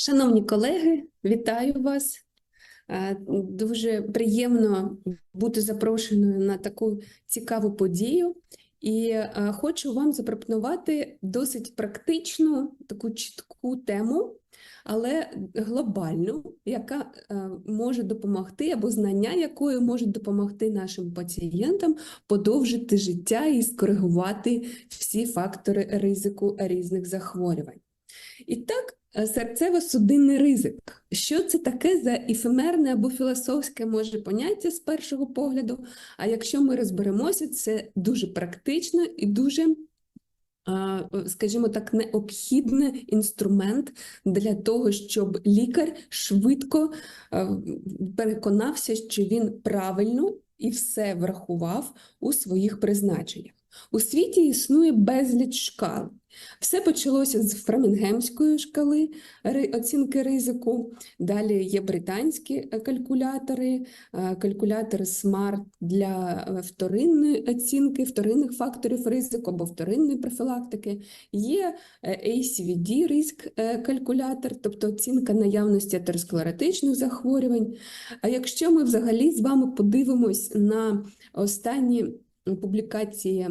Шановні колеги, вітаю вас. Е, Дуже приємно бути запрошеною на таку цікаву подію. І е, хочу вам запропонувати досить практичну, таку чітку тему, але глобальну, яка е, може допомогти, або знання якої можуть допомогти нашим пацієнтам подовжити життя і скоригувати всі фактори ризику різних захворювань. І так, серцево-судинний ризик. Що це таке за ефемерне або філософське може поняття з першого погляду? А якщо ми розберемося, це дуже практично і дуже, скажімо так, необхідний інструмент для того, щоб лікар швидко переконався, що він правильно і все врахував у своїх призначеннях. У світі існує безліч шкал. Все почалося з Фрамінгемської шкали оцінки ризику. Далі є британські е, калькулятори, е, SMART для е, вторинної оцінки, вторинних факторів ризику або вторинної профілактики. Є ACVD риск калькулятор, тобто оцінка наявності атеросклеротичних захворювань. А якщо ми взагалі з вами подивимось на останні публікації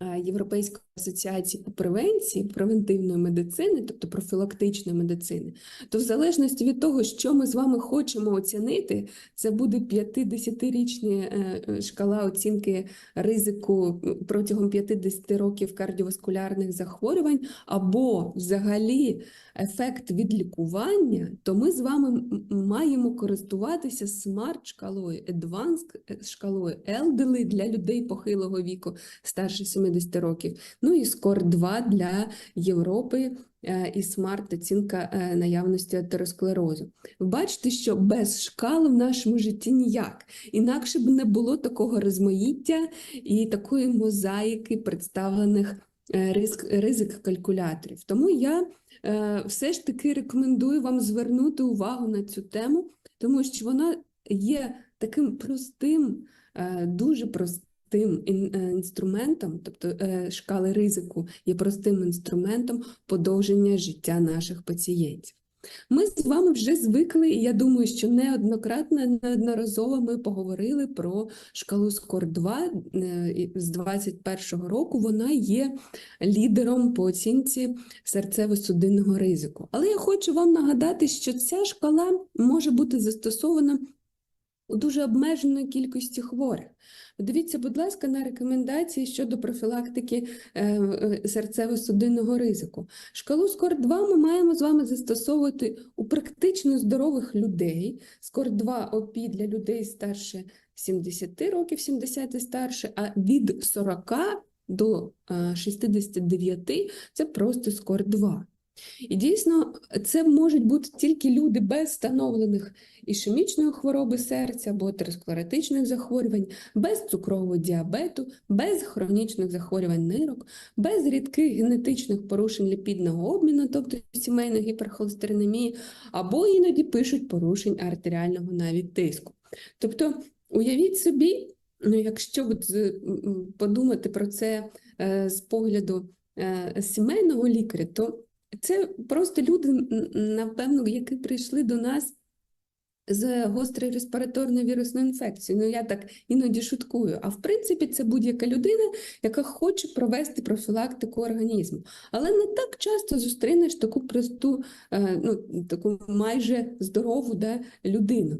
е, Європейської асоціації превенції, превентивної медицини, тобто профілактичної медицини, то в залежності від того, що ми з вами хочемо оцінити, це буде 50-річна шкала оцінки ризику протягом 50 років кардіоваскулярних захворювань, або взагалі ефект від лікування, то ми з вами маємо користуватися смарт-шкалою, advanced шкалою, elderly для людей похилого віку, старше 70 років. Ну і скор 2 для Європи е, і смарт оцінка е, наявності атеросклерозу. Ви бачите, що без шкал в нашому житті ніяк. Інакше б не було такого розмаїття і такої мозаїки представлених е, ризик, ризик калькуляторів. Тому я все ж таки рекомендую вам звернути увагу на цю тему, тому що вона є таким простим, дуже простим ін- е, інструментом, тобто е, шкали ризику є простим інструментом подовження життя наших пацієнтів. Ми з вами вже звикли, і я думаю, що неоднократно, неодноразово ми поговорили про шкалу скор 2 е, з 21-го року. Вона є лідером по оцінці серцево-судинного ризику. Але я хочу вам нагадати, що ця шкала може бути застосована у дуже обмеженої кількості хворих. Дивіться, будь ласка, на рекомендації щодо профілактики е, е, серцево-судинного ризику. Шкалу скор 2 ми маємо з вами застосовувати у практично здорових людей. Скор 2 ОПІ для людей старше 70 років, 70 і старше, а від 40 до е, 69 це просто скор 2. І дійсно, це можуть бути тільки люди без встановлених ішемічної хвороби серця або атеросклеротичних захворювань, без цукрового діабету, без хронічних захворювань нирок, без рідких генетичних порушень ліпідного обміну, тобто сімейної гіперхолестеринемії, або іноді пишуть порушень артеріального навіть тиску. Тобто, уявіть собі, ну, якщо м, подумати про це е, з погляду е, сімейного лікаря, то це просто люди, напевно, які прийшли до нас з гострою респіраторною вірусною інфекцією. Ну, я так іноді шуткую. А в принципі, це будь-яка людина, яка хоче провести профілактику організму. Але не так часто зустрінеш таку просту, е, ну, таку майже здорову да, людину.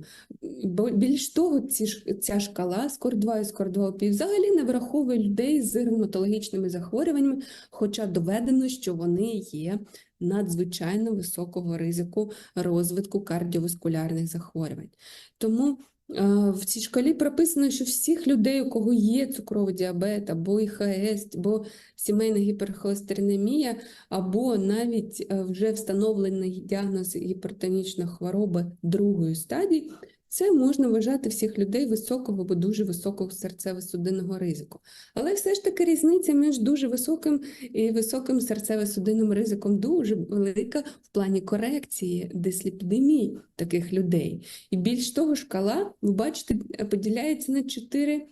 Бо більш того, ці, ця шкала скор 2 і скор 2 взагалі не враховує людей з ревматологічними захворюваннями, хоча доведено, що вони є надзвичайно високого ризику розвитку кардіоваскулярних захворювань. Тому е, в цій шкалі прописано, що всіх людей, у кого є цукровий діабет, або ІХС, або сімейна гіперхолестеринемія, або навіть е, вже встановлений діагноз гіпертонічної хвороби другої стадії, це можна вважати всіх людей високого або дуже високого серцево-судинного ризику. Але все ж таки різниця між дуже високим і високим серцево-судинним ризиком дуже велика в плані корекції дисліпідемії таких людей. І більш того, шкала, ви бачите, поділяється на чотири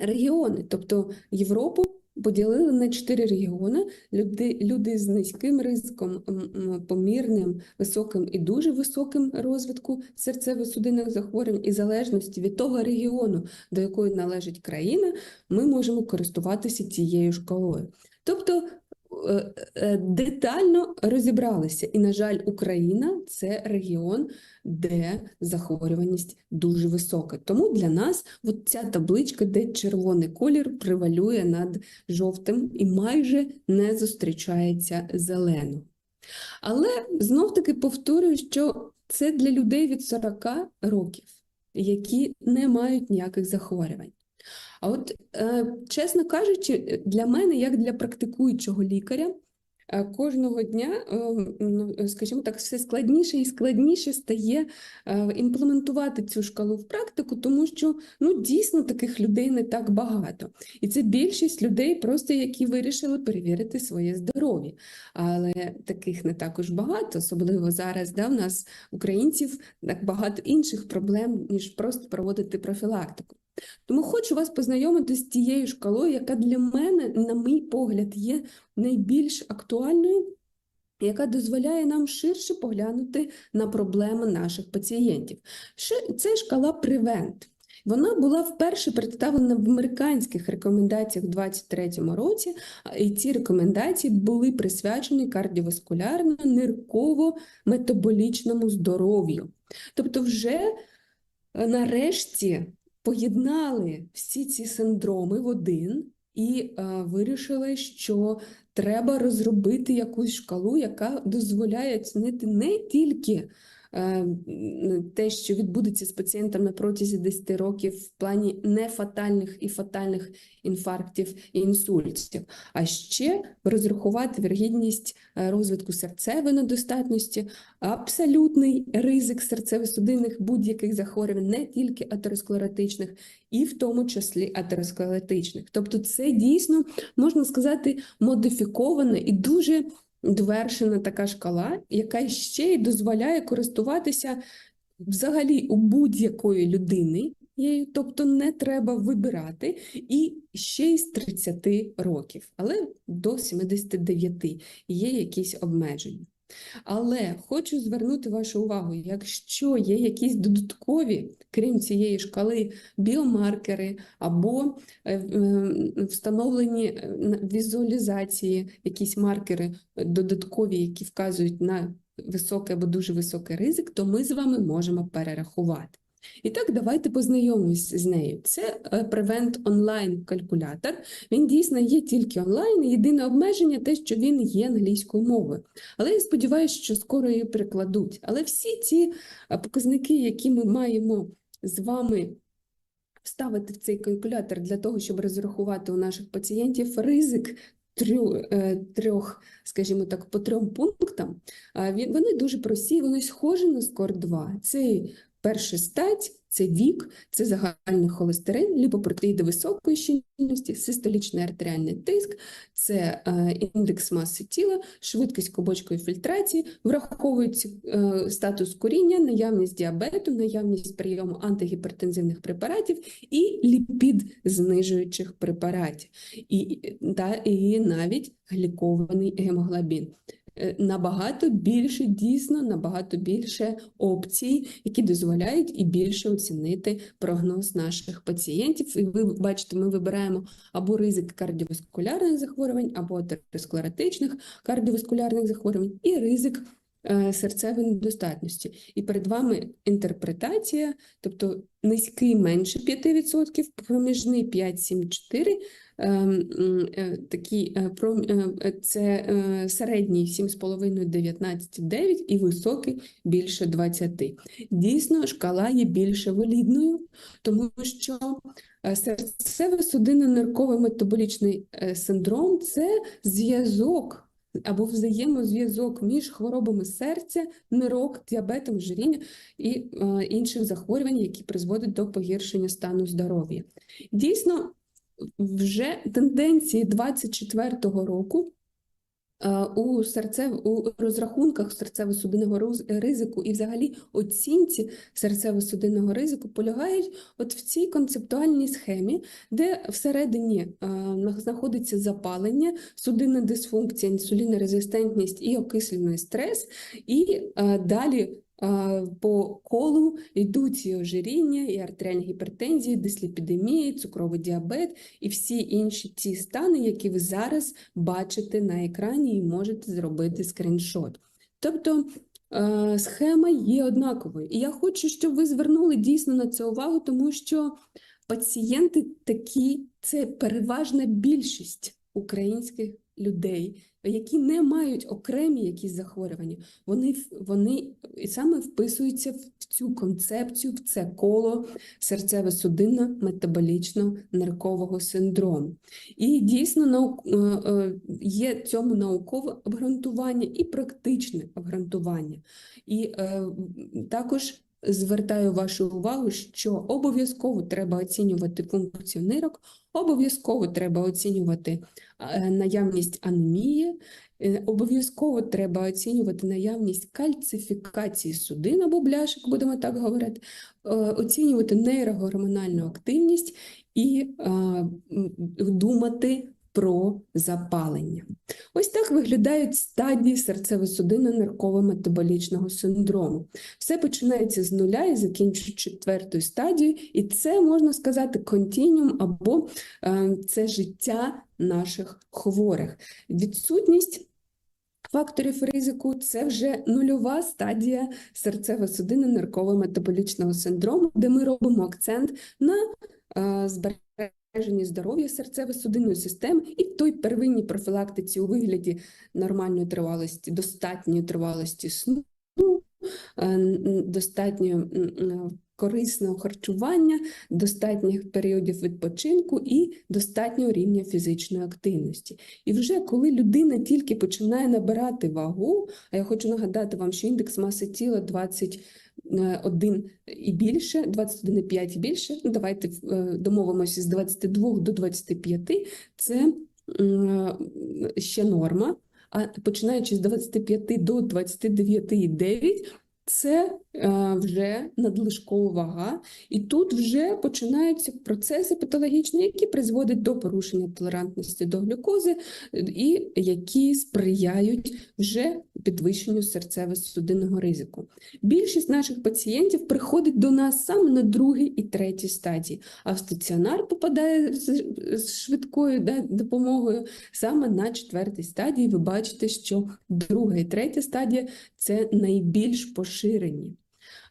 регіони, тобто Європу поділили на чотири регіони. Люди, люди з низьким ризиком, помірним, високим і дуже високим розвитку серцево-судинних захворювань, і залежності від того регіону, до якої належить країна, ми можемо користуватися цією шкалою. Тобто детально розібралися. І, на жаль, Україна це регіон, де захворюваність дуже висока. Тому для нас от ця табличка, де червоний колір превалює над жовтим і майже не зустрічається зелено. Але знов-таки повторюю, що це для людей від 40 років, які не мають ніяких захворювань. А от, е, чесно кажучи, для мене, як для практикуючого лікаря, е, кожного дня, е, ну, скажімо так, все складніше і складніше стає імплементувати цю шкалу в практику, тому що ну, дійсно таких людей не так багато. І це більшість людей, просто які вирішили перевірити своє здоров'я. Але таких не також багато, особливо зараз, да, в нас українців так багато інших проблем, ніж просто проводити профілактику. Тому хочу вас познайомити з тією шкалою, яка для мене, на мій погляд, є найбільш актуальною, яка дозволяє нам ширше поглянути на проблеми наших пацієнтів. Це шкала Prevent. Вона була вперше представлена в американських рекомендаціях у 2023 році, і ці рекомендації були присвячені кардіоваскулярно-нирково-метаболічному здоров'ю. Тобто, вже е, нарешті поєднали всі ці синдроми в один і е, вирішили, що треба розробити якусь шкалу, яка дозволяє оцінити не тільки те, що відбудеться з пацієнтом на протязі 10 років в плані нефатальних і фатальних інфарктів і інсультів, а ще розрахувати вірогідність е, розвитку серцевої недостатності, абсолютний ризик серцево-судинних будь-яких захворювань, не тільки атеросклеротичних, і в тому числі атеросклеротичних. Тобто це дійсно, можна сказати, модифікована і дуже довершена така шкала, яка ще й дозволяє користуватися взагалі у будь-якої людини. Її, тобто не треба вибирати, і ще й з 30 років, але до 79 є якісь обмеження. Але хочу звернути вашу увагу, якщо є якісь додаткові, крім цієї шкали, біомаркери або е, е, встановлені е, візуалізації, якісь маркери додаткові, які вказують на високий або дуже високий ризик, то ми з вами можемо перерахувати. І так, давайте познайомимось з нею. Це е, Prevent Online калькулятор. Він дійсно є тільки онлайн. Єдине обмеження те, що він є англійською мовою. Але я сподіваюся, що скоро її перекладуть. Але всі ці е, показники, які ми маємо з вами вставити в цей калькулятор для того, щоб розрахувати у наших пацієнтів ризик трьох, трьох скажімо так, по трьом пунктам, вони дуже прості, вони схожі на СКОР-2. Це перша стать, це вік, це загальний холестерин, ліпопротеїди високої щільності, систолічний артеріальний тиск, це е, індекс маси тіла, швидкість клубочкової фільтрації, враховується е, статус куріння, наявність діабету, наявність прийому антигіпертензивних препаратів і ліпід-знижуючих препаратів, і, та, і навіть глікований гемоглобін. Е, Набагато більше, дійсно, набагато більше опцій, які дозволяють і більше оцінити прогноз наших пацієнтів. І ви бачите, ми вибираємо або ризик кардіоваскулярних захворювань, або атеросклеротичних кардіоваскулярних захворювань, і ризик серцевої недостатності. І перед вами інтерпретація, тобто низький менше 5%, проміжний 5-7-4, ем, е, такий, е, е, е, це е, середній 7,5-19,9 і високий більше 20. Дійсно, шкала є більше валідною, тому що е, серцево-судинно-нирковий метаболічний е, синдром – це зв'язок або взаємозв'язок між хворобами серця, нирок, діабетом, жиріння і е, інших захворювань, які призводять до погіршення стану здоров'я. Дійсно, вже тенденції 24-го року У серцев у розрахунках серцево-судинного ризику. І взагалі оцінці серцево-судинного ризику полягають от в цій концептуальній схемі, де всередині е, на- знаходиться запалення, судинна дисфункція, інсулінорезистентність і окислений стрес, і е, далі е, по колу йдуть і ожиріння, і артеріальні гіпертензії, дисліпідемії, цукровий діабет і всі інші ті стани, які ви зараз бачите на екрані і можете зробити скріншот. Тобто е, схема є однаковою. І я хочу, щоб ви звернули дійсно на це увагу, тому що пацієнти такі це переважна більшість українських людей, які не мають окремі якісь захворювання. Вони, вони і саме вписуються в цю концепцію, в це коло серцево-судинно-метаболічно-ниркового синдрому. І дійсно наук, е, е, є цьому наукове обґрунтування і практичне обґрунтування. І е, також звертаю вашу увагу, що обов'язково треба оцінювати функцію нирок, обов'язково треба оцінювати е, наявність анемії, е, обов'язково треба оцінювати наявність кальцифікації судин або бляшок, будемо так говорити, е, оцінювати нейрогормональну активність і думати про запалення. Ось так виглядають стадії серцево-судинно-нирково-метаболічного синдрому. Все починається з нуля і закінчується четвертою стадією, і це можна сказати континіум або е, це життя наших хворих. Відсутність факторів ризику це вже нульова стадія серцево-судинно-нирково-метаболічного синдрому, де ми робимо акцент на е, збереженні здоров'я серцево-судинної системи і той первинній профілактиці у вигляді нормальної тривалості, достатньої тривалості сну, е, достатньо корисного харчування, достатніх періодів відпочинку і достатнього рівня фізичної активності. І вже коли людина тільки починає набирати вагу, а я хочу нагадати вам, що індекс маси тіла 21 і більше, 21,5 і більше, ну давайте е, домовимося з 22 до 25, це ще норма, а починаючи з 25 до 29,9 це е, вже надлишкова вага, і тут вже починаються процеси патологічні, які призводять до порушення толерантності до глюкози е, і які сприяють вже підвищенню серцево-судинного ризику. Більшість наших пацієнтів приходить до нас саме на другій і третій стадії, а в стаціонар попадає з швидкою да, допомогою саме на четвертій стадії. Ви бачите, що друга і третя стадія це найбільш поширені.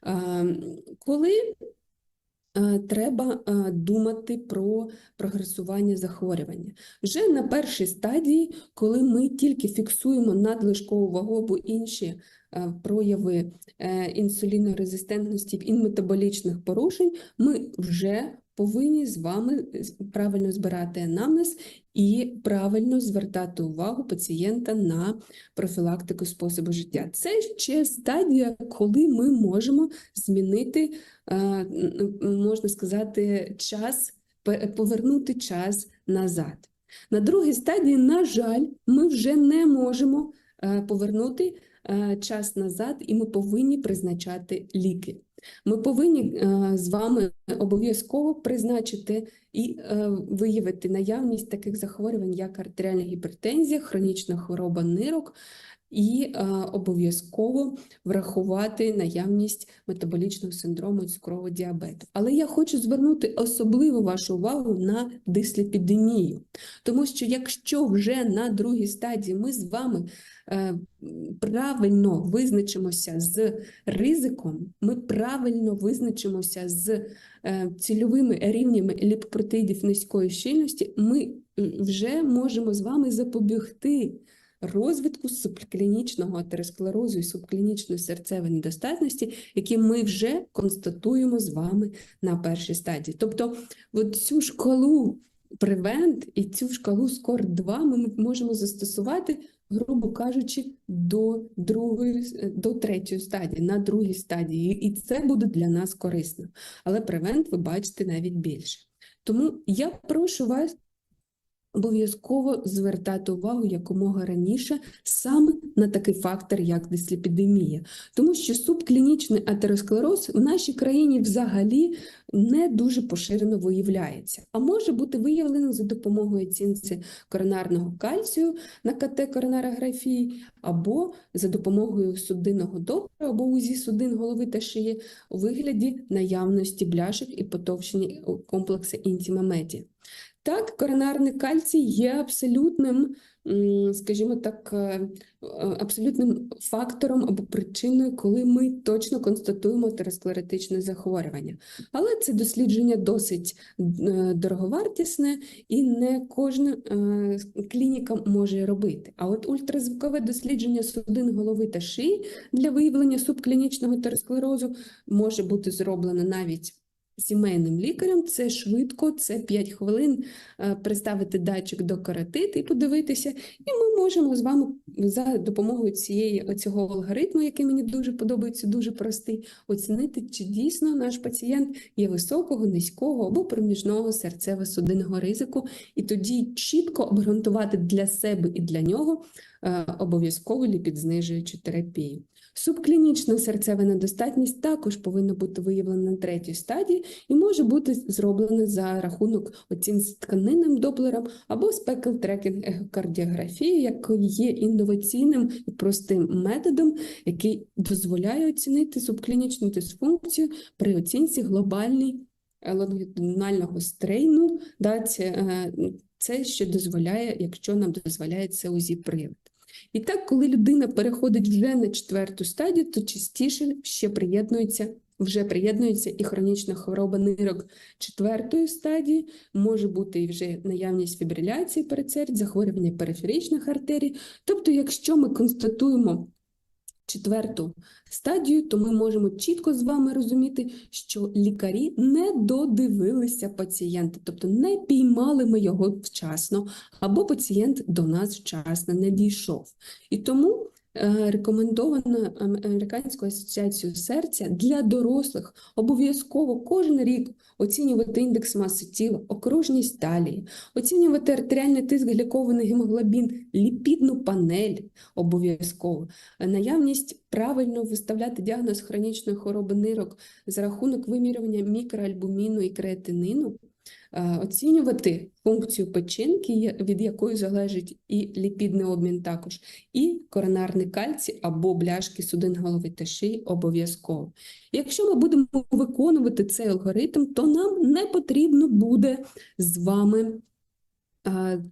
Е, Коли е, треба е, думати про прогресування захворювання. Вже на першій стадії, коли ми тільки фіксуємо надлишкову вагу або інші прояви інсулінорезистентності і метаболічних порушень, ми вже повинні з вами правильно збирати анамнез і правильно звертати увагу пацієнта на профілактику способу життя. Це ще стадія, коли ми можемо змінити, е, можна сказати, час, повернути час назад. На другій стадії, на жаль, ми вже не можемо е, повернути е, час назад, і ми повинні призначати ліки. Ми повинні е, з вами обов'язково призначити і е, виявити наявність таких захворювань, як артеріальна гіпертензія, хронічна хвороба нирок, і е, обов'язково врахувати наявність метаболічного синдрому цукрового діабету. Але я хочу звернути особливу вашу увагу на дисліпідемію, тому що якщо вже на другій стадії ми з вами е, правильно визначимося з ризиком, ми правильно визначимося з е, цільовими рівнями ліпопротеїдів низької щільності, ми вже можемо з вами запобігти розвитку субклінічного атеросклерозу і субклінічної серцевої недостатності, які ми вже констатуємо з вами на першій стадії. Тобто, от цю шкалу Prevent і цю шкалу SCORE 2 ми можемо застосувати, грубо кажучи, до другої, до третьої стадії, на другій стадії, і це буде для нас корисно. Але Prevent ви бачите навіть більше. Тому я прошу вас обов'язково звертати увагу якомога раніше саме на такий фактор, як дисліпідемія. Тому що субклінічний атеросклероз в нашій країні взагалі не дуже поширено виявляється, а може бути виявлено за допомогою оцінці коронарного кальцію на КТ коронарографії, або за допомогою судинного доплера, або УЗІ судин голови та шиї у вигляді наявності бляшок і потовщені комплекси інтімамеді. Так, коронарний кальцій є абсолютним, скажімо так, е, е, абсолютним фактором або причиною, коли ми точно констатуємо атеросклеротичне захворювання. Але це дослідження досить е, дороговартісне і не кожна клініка може робити. А от ультразвукове дослідження судин голови та шиї для виявлення субклінічного атеросклерозу може бути зроблено навіть сімейним лікарем. Це швидко, це 5 хвилин е, приставити датчик до каротиди і подивитися. І ми можемо з вами за допомогою цієї цього алгоритму, який мені дуже подобається, дуже простий, оцінити, чи дійсно наш пацієнт є високого, низького або проміжного серцево-судинного ризику, і тоді чітко обґрунтувати для себе і для нього е, обов'язкову ліпідзнижуючу терапію. Субклінічна серцева недостатність також повинна бути виявлена на третій стадії і може бути зроблена за рахунок оцінки тканинним доплером або спекл-трекінг ехокардіографії, який є інноваційним і простим методом, який дозволяє оцінити субклінічну дисфункцію при оцінці глобальної лонгітудинального стрейну. Це, е, що дозволяє, якщо нам дозволяє це УЗІ-привід. І так, коли людина переходить вже на четверту стадію, то частіше ще приєднується, вже приєднується і хронічна хвороба нирок четвертої стадії, може бути і вже наявність фібриляції передсердь, захворювання периферичних артерій. Тобто, якщо ми констатуємо четверту стадію, то ми можемо чітко з вами розуміти, що лікарі не додивилися пацієнта, тобто не піймали ми його вчасно, або пацієнт до нас вчасно не дійшов. І тому Е, рекомендовано Американською асоціацією серця для дорослих. Обов'язково кожен рік оцінювати індекс маси тіла, окружність талії, оцінювати артеріальний тиск, глікований гемоглобін, ліпідну панель. Обов'язково, наявність правильно виставляти діагноз хронічної хвороби нирок за рахунок вимірювання мікроальбуміну і креатинину. Е, оцінювати функцію печінки, від якої залежить і ліпідний обмін також, і коронарний кальцій або бляшки судин голови та шиї обов'язково. Якщо ми будемо виконувати цей алгоритм, то нам не потрібно буде з вами. Е,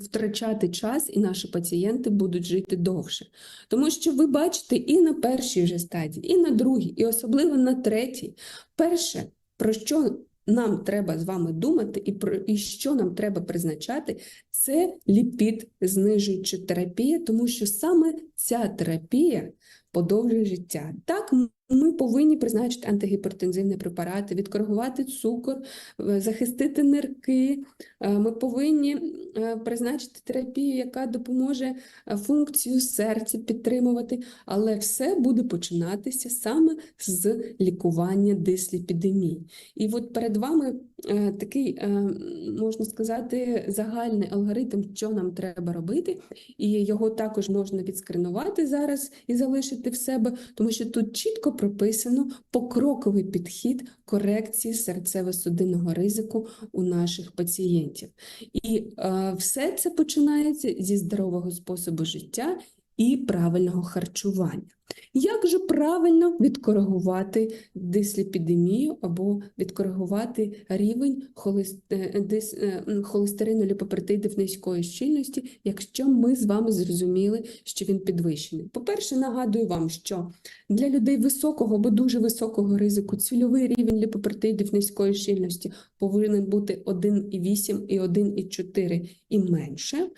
втрачати час, і наші пацієнти будуть жити довше. Тому що ви бачите і на першій вже стадії, і на другій, і особливо на третій. Перше, про що нам треба з вами думати, і про і що нам треба призначати, це ліпід знижуюча терапія, тому що саме ця терапія подовжує життя. Так, ми повинні призначити антигіпертензивні препарати, відкоригувати цукор, е, захистити нирки. Е, ми повинні е, призначити терапію, яка допоможе функцію серця підтримувати, але все буде починатися саме з лікування дисліпідемії. І от перед вами такий, можна сказати, загальний алгоритм, що нам треба робити, і його також можна відскринувати зараз і залишити в себе, тому що тут чітко прописано покроковий підхід корекції серцево-судинного ризику у наших пацієнтів. І е, все це починається зі здорового способу життя і правильного харчування. Як же правильно відкоригувати дисліпідемію або відкоригувати рівень е, е, холестерину ліпопертидів низької щільності, якщо ми з вами зрозуміли, що він підвищений? По-перше, нагадую вам, що для людей високого або дуже високого ризику цільовий рівень ліпопертидів низької щільності повинен бути 1,8 і 1,4 і менше.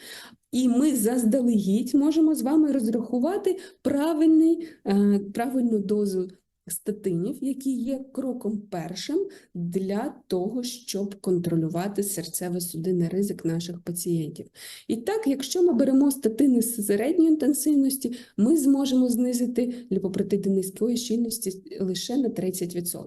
І ми заздалегідь можемо з вами розрахувати правильний, е, правильну дозу статинів, які є кроком першим для того, щоб контролювати серцево-судинний ризик наших пацієнтів. І так, якщо ми беремо статини з середньої інтенсивності, ми зможемо знизити ліпопротиди низької щільності лише на 30%.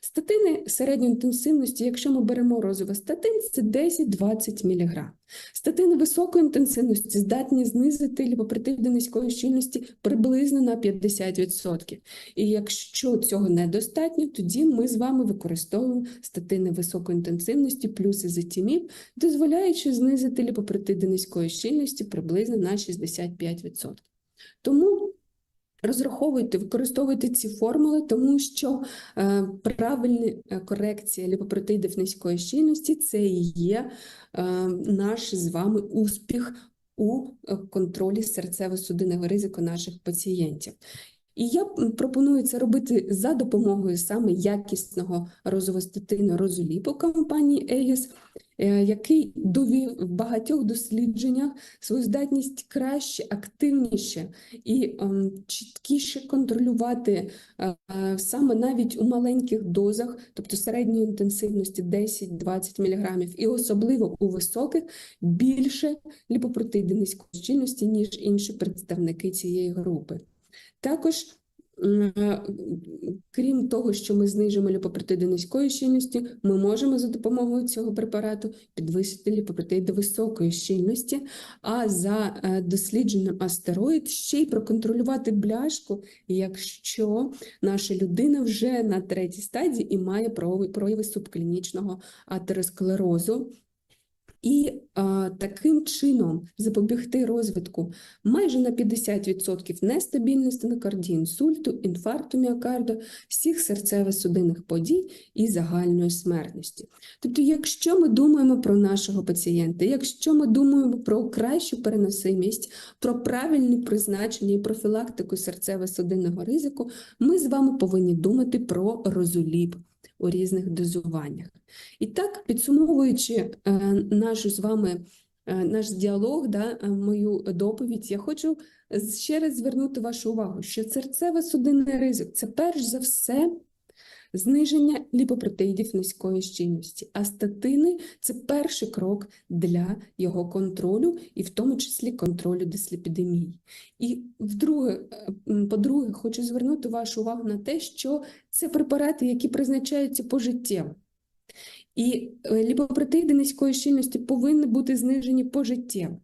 Статини середньої інтенсивності, якщо ми беремо розовий статин, це 10-20 мг. Статини високої інтенсивності здатні знизити ліпопритив до низької щільності приблизно на 50%. І якщо цього недостатньо, тоді ми з вами використовуємо статини високої інтенсивності плюс ізотіміб, дозволяючи знизити ліпопритив до низької щільності приблизно на 65%. Тому розраховуйте, використовуйте ці формули, тому що е, правильна е, корекція ліпопротидів низької щільності це і є е, наш з вами успіх у контролі серцево-судинного ризику наших пацієнтів. І я пропоную це робити за допомогою саме якісного розовостатину розоліпу компанії Егіс, який довів в багатьох дослідженнях свою здатність краще, активніше і ем, чіткіше контролювати е, саме навіть у маленьких дозах, тобто середньої інтенсивності 10-20 мг, і особливо у високих більше ліпопротиди щільності, ніж інші представники цієї групи. Також, е, крім того, що ми знижимо ліпопротиди низької щільності, ми можемо за допомогою цього препарату підвищити ліпопротиди високої щільності, а за е, дослідженням астероїд ще й проконтролювати бляшку, якщо наша людина вже на третій стадії і має прояви субклінічного атеросклерозу. І а, таким чином запобігти розвитку майже на 50% нестабільної стенокардії, інсульту, інфаркту міокарду, всіх серцево-судинних подій і загальної смертності. Тобто, якщо ми думаємо про нашого пацієнта, якщо ми думаємо про кращу переносимість, про правильне призначення і профілактику серцево-судинного ризику, ми з вами повинні думати про розоліп у різних дозуваннях. І так, підсумовуючи е, нашу з вами е, наш діалог, да, е, мою доповідь, я хочу ще раз звернути вашу увагу, що серцево-судинний ризик це перш за все зниження ліпопротеїдів низької щільності, а статини це перший крок для його контролю, і в тому числі контролю дисліпідемії. І вдруге, е, по-друге, хочу звернути вашу увагу на те, що це препарати, які призначаються пожиттєво. І е, ліпопротеїди низької щільності повинні бути знижені пожиттєво.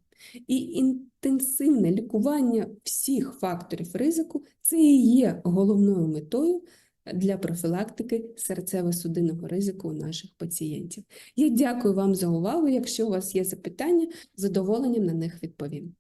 І інтенсивне лікування всіх факторів ризику це і є головною метою для профілактики серцево-судинного ризику у наших пацієнтів. Я дякую вам за увагу. Якщо у вас є запитання, з задоволенням на них відповім.